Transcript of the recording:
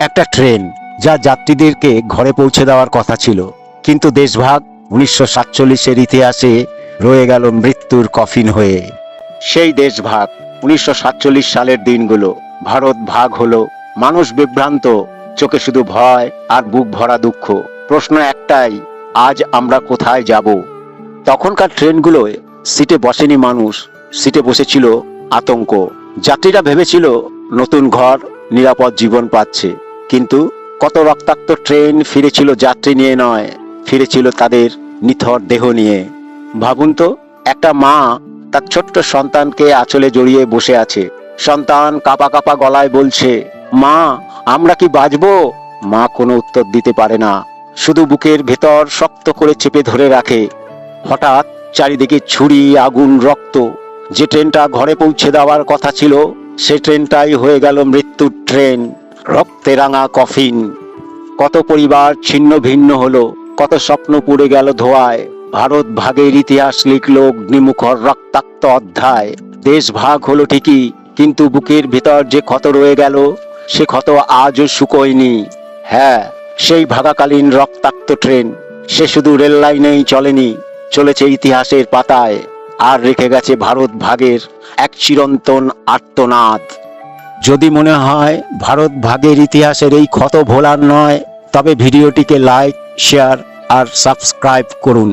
একটা ট্রেন যা যাত্রীদেরকে ঘরে পৌঁছে দেওয়ার কথা ছিল। কিন্তু দেশভাগ উনিশশো সাতচল্লিশের ইতিহাসে রয়ে গেল মৃত্যুর কফিন হয়ে। সেই দেশভাগ উনিশশো সাতচল্লিশ সালের দিনগুলো ভারত ভাগ হলো, মানুষ বিভ্রান্ত, চোখে শুধু ভয় আর বুক ভরা দুঃখ। প্রশ্ন একটাই, আজ আমরা কোথায় যাব? তখনকার ট্রেনগুলোয় সিটে বসেনি মানুষ, সিটে বসেছিল আতঙ্ক। যাত্রীরা ভেবেছিল, নতুন ঘর, নিরাপদ জীবন পাচ্ছে। কিন্তু কত রক্তাক্ত ট্রেন ফিরেছিল যাত্রী নিয়ে নয়, ফিরেছিল তাদের নিথর দেহ নিয়ে। ভাবুন তো, একটা মা তার ছোট্ট সন্তানকে আঁচলে জড়িয়ে বসে আছে। সন্তান কাপা কাপা গলায় বলছে, মা, আমরা কি বাঁচবো? মা কোনো উত্তর দিতে পারে না। শুধু বুকের ভেতর শক্ত করে চেপে ধরে রাখে। হঠাৎ চারিদিকে ছুরি, আগুন, রক্ত। যে ট্রেনটা ঘরে পৌঁছে দেওয়ার কথা ছিল, সে ট্রেনটাই হয়ে গেল মৃত্যুর ট্রেন। রক্তে রাঙা কফিন। কত পরিবার ছিন্ন ভিন্ন হলো, কত স্বপ্ন পুড়ে গেল ধোয়ায়। ভারত ভাগের ইতিহাস লিখল অগ্নিমুখর রক্তাক্ত অধ্যায়। দেশ ভাগ হলো ঠিকই, কিন্তু বুকের ভিতর যে ক্ষত রয়ে গেল, সে ক্ষত আজও শুকোয়নি। হ্যাঁ সেই ভাগাকালীন রক্তাক্ত ট্রেন, সে শুধু রেল লাইনেই চলেনি, চলেছে ইতিহাসের পাতায়। আর রেখে গেছে ভারত ভাগের এক চিরন্তন আর্তনাদ। যদি মনে হয় ভারত ভাগের ইতিহাসের এই ক্ষত ভোলার নয়, তবে ভিডিওটিকে লাইক শেয়ার আর সাবস্ক্রাইব করুন।